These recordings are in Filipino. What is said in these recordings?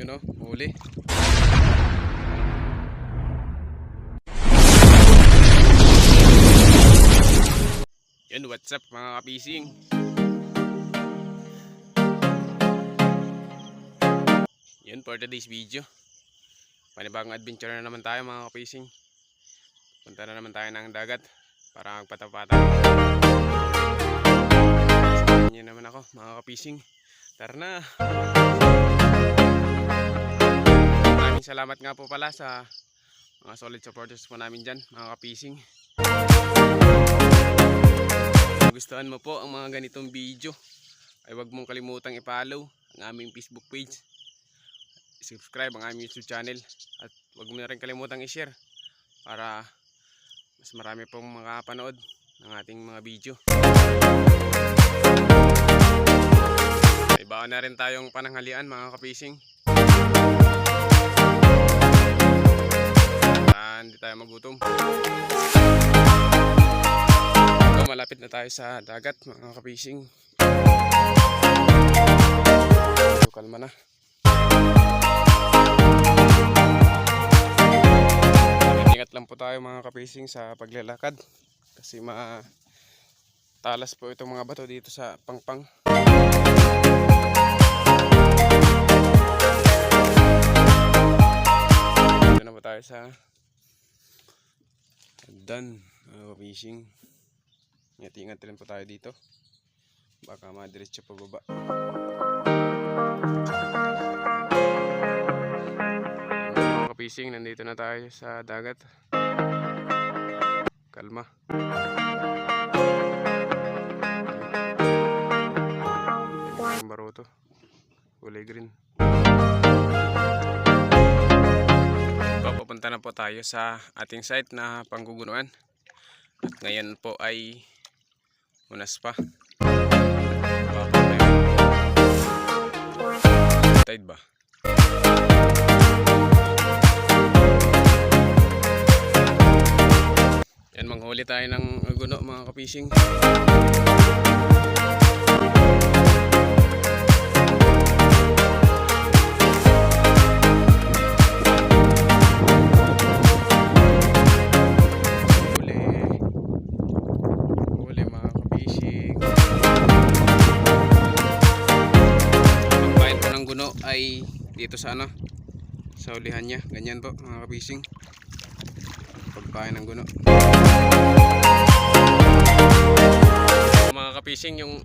Yun o, huli. Yun, what's up mga kapising? Yun for today's video. Panibagong adventure na naman tayo mga kapising. Punta na naman tayo ng dagat para magpatapatan. Samahan niyo naman ako mga kapising. Tara na! Maraming salamat nga po pala sa mga solid supporters po namin dyan mga kapising. Kung gustuhan mo po ang mga ganitong video ay huwag mong kalimutang i-follow ang aming Facebook page subscribe ang aming YouTube channel at huwag mo na rin kalimutang i-share para mas marami pong makapanood ng ating mga video. May baon na rin tayong pananghalian mga kapising. Malapit na tayo sa dagat mga kapising. So, kalma na. Ingat lang po tayo mga kapising sa paglalakad kasi ma talas po itong mga bato dito sa pangpang. Dito na po tayo sa Dan mga fishing. Ingat-ingat rin po tayo dito. Baka madiretso pa baba. Mga kapising, nandito na tayo sa dagat. Kalma. Baroto. Kulay green. Papapunta na po tayo sa ating site na panggugunuan. At ngayon po ay unas pa. Tide ba? Yan, manghuli tayo ng guno mga kapising. Ay dito sa ano, sa ulihan niya. Ganyan po mga kapising. Pagpain ng guno. Mga kapising, yung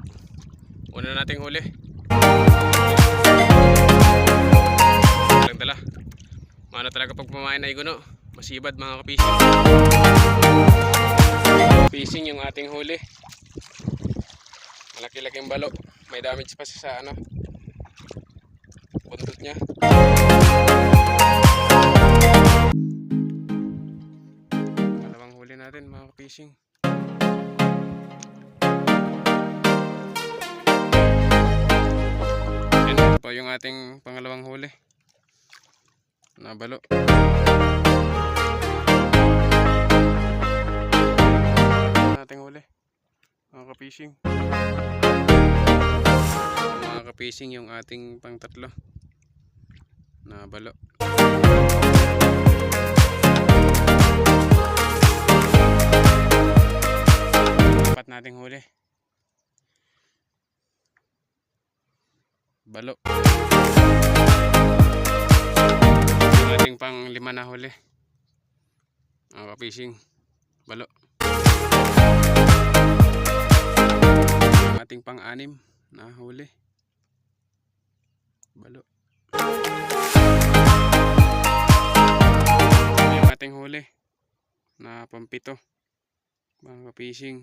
una nating huli. Walang dala. Mano talaga pag pamain na guno. Masibad mga kapising. Fishing yung ating huli. Malaki-laking balo. May damage pa sa ano. Niya. Dalawang huli natin mga fishing. Yan po yung ating pangalawang huli. Nabalo. nating huli mga ka-fishing mga ka-fishing yung ating pang tatlo na balo. Apat nating huli. Balo. Ating pang lima na huli. Mga ka-fishing balo. Ating pang-anim na huli. Balo. Pampito. Mga fishing.